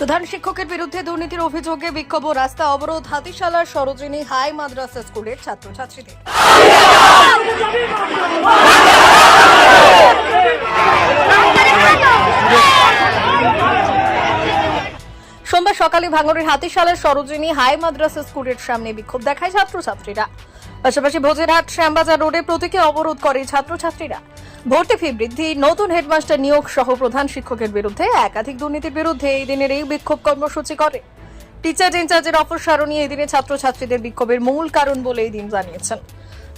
প্রধান শিক্ষকের বিরুদ্ধে দুর্নীতির অভিযোগে বিক্ষোভ রাস্তা অবরোধ হাতিশালার সরোজিনী হাই মাদ্রাসা স্কুলের ছাত্রছাত্রীদের। সোমবার সকালে ভাঙড়ের হাতিশালের সরোজিনী হাই মাদ্রাসা স্কুলের সামনে বিক্ষোভ দেখায় ছাত্রছাত্রীরা। পাশাপাশি ভোজেরহাট, শ্যামবাজার রোডে প্রতীকে অবরোধ করে ছাত্রছাত্রীরা। ভর্তি ফি বৃদ্ধি, নতুন হেডমাস্টার নিয়োগ সহ প্রধান শিক্ষকের বিরুদ্ধে একাধিক দুর্নীতির বিরুদ্ধে এই দিনের এই বিক্ষোভ কর্মসূচি করে। টিচার ইনচার্জের অপসারণই এই দিনে ছাত্রছাত্রীদের বিক্ষোভের মূল কারণ বলে এই দিন জানিয়েছেন।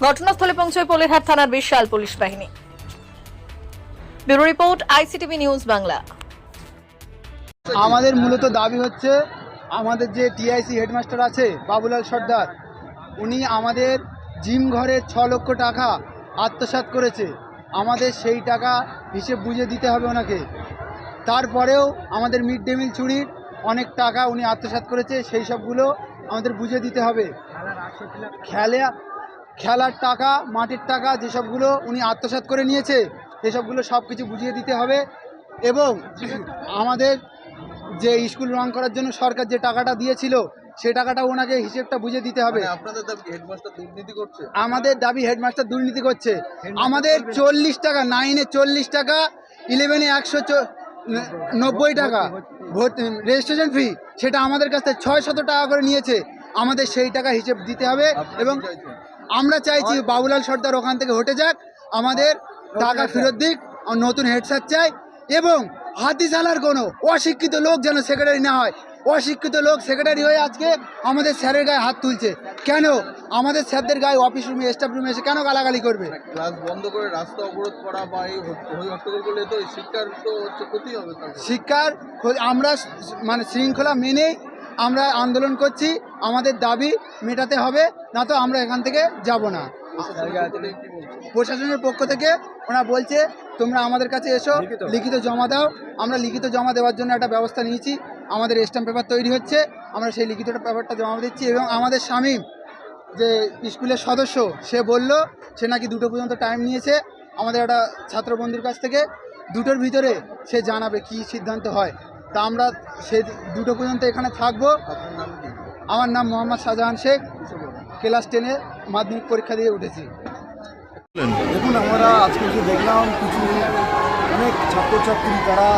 ঘটনাস্থলে পৌঁছয় পোলেরহাট থানার বিশাল পুলিশ বাহিনী। Bureau report ICTV news Bangla. আমাদের মূলত দাবি হচ্ছে, আমাদের যে টিআইসি হেডমাস্টার আছে, বাবুলাল সর্দার, উনি আমাদের জিম ঘরের ছ লক্ষ টাকা আত্মসাৎ করেছে। আমাদের সেই টাকা হিসেব বুঝে দিতে হবে ওনাকে। তারপরেও আমাদের মিড ডে মিল চুরির অনেক টাকা উনি আত্মসাৎ করেছে, সেই সবগুলো আমাদের বুঝে দিতে হবে। খেলা, খেলার টাকা, মাটির টাকা যেসবগুলো উনি আত্মসাৎ করে নিয়েছে সেসবগুলো সব কিছু বুঝিয়ে দিতে হবে এবং আমাদের যে স্কুল রং করার জন্য সরকার যে টাকাটা দিয়েছিল সেই টাকাটা ওনাকে হিসেবটা বুঝে দিতে হবে। মানে আপনাদের দাবি হেডমাস্টার দুর্নীতি করছে? আমাদের দাবি হেডমাস্টার দুর্নীতি করছে। আমাদের চল্লিশ টাকা নাইনে চল্লিশ টাকা ইলেভেনে একশো নব্বই টাকা। রেজিস্ট্রেশন ফি সেটা আমাদের কাছ থেকে ছয় শত টাকা করে নিয়েছে। আমাদের সেই টাকা হিসেব দিতে হবে এবং আমরা চাইছি বাবুলাল সর্দার ওখান থেকে হটে যাক। আমাদের টাকা ফেরত দিক নতুন হেডসার চাই এবং হাতিশালার কোনো অশিক্ষিত লোক যেন সেক্রেটারি না হয়। অশিক্ষিত লোক সেক্রেটারি হয়ে আজকে আমাদের স্যারের গায়ে হাত তুলছে। কেন? আমাদের স্যারদের গায়ে অফিস রুমে স্টাফ রুমে এসে কেন গালাগালি করবে? ক্লাস বন্ধ করে রাস্তা অবরোধ করা বা এই হই হট্টগোল করলে তো শিক্ষার তো হচ্ছে ক্ষতি হবে শিক্ষার আমরা মানে শৃঙ্খলা মেনেই আমরা আন্দোলন করছি আমাদের দাবি মেটাতে হবে না তো আমরা এখান থেকে যাব না। প্রশাসনের পক্ষ থেকে ওরা বলছে তোমরা আমাদের কাছে এসো লিখিত জমা দাও আমরা লিখিত জমা দেওয়ার জন্য একটা ব্যবস্থা নিয়েছি। আমাদের স্ট্যাম্প পেপার তৈরি হচ্ছে, আমরা সেই লিখিত পেপারটা জমা দিচ্ছি এবং আমাদের স্বামী যে স্কুলের সদস্য, সে বলল, সে নাকি দুটো পর্যন্ত টাইম নিয়েছে আমাদের একটা ছাত্র বন্ধুর কাছ থেকে, দুটোর ভিতরে সে জানাবে কি সিদ্ধান্ত হয়। তা আমরা সে দুটো পর্যন্ত এখানে থাকব। আমার নাম মোহাম্মদ শাহজাহান শেখ ক্লাস টেনে মাধ্যমিক পরীক্ষা দিয়ে উঠেছি। দেখুন, আমরা আজকে দেখলাম কিছু অনেক ছাত্রছাত্রী তারা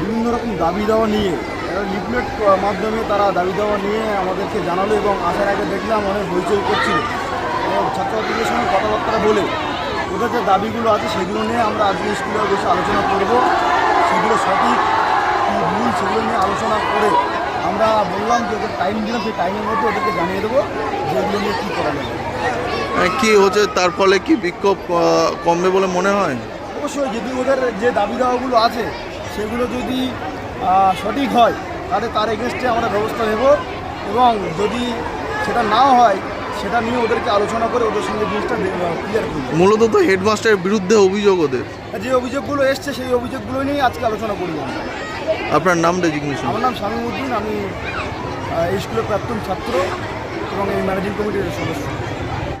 বিভিন্ন রকম দাবি দেওয়া নিয়ে লিফলেট মাধ্যমে তারা দাবি দেওয়া নিয়ে আমাদেরকে জানালো এবং আসার আগে দেখলাম অনেক হইচই করছিল। এবং ছাত্রছাত্রীদের সঙ্গে কথাবার্তা বলে ওদের যে দাবিগুলো আছে সেগুলো নিয়ে আমরা আজকে স্কুলে বসে আলোচনা করব। সেগুলো সঠিক কী ভুল সেগুলো নিয়ে আলোচনা করে আমরা বললাম যে ওদের টাইম দিলাম সেই টাইমের মধ্যে ওদেরকে জানিয়ে দেবো যে এগুলো নিয়ে কী করা যাবে মানে কি হচ্ছে তার ফলে কি বিক্ষোভ কমবে বলে মনে হয়? অবশ্যই যদি ওদের যে দাবি দাওয়াগুলো আছে সেগুলো যদি সঠিক হয় তাহলে তার এগেনস্টে আমরা ব্যবস্থা নেব এবং যদি সেটা না হয় সেটা নিয়ে ওদেরকে আলোচনা করে ওদের সঙ্গে জিনিসটা ক্লিয়ার করব। মূলত তো হেডমাস্টারের বিরুদ্ধে অভিযোগ ওদের। যে অভিযোগগুলো এসছে সেই অভিযোগগুলো নিয়ে আজকে আলোচনা করব। আপনার নাম রেজিগনেশন আমার নাম শামীম উদ্দিন আমি এই স্কুলের প্রাক্তন ছাত্র এবং এই ম্যানেজিং কমিটির সদস্য।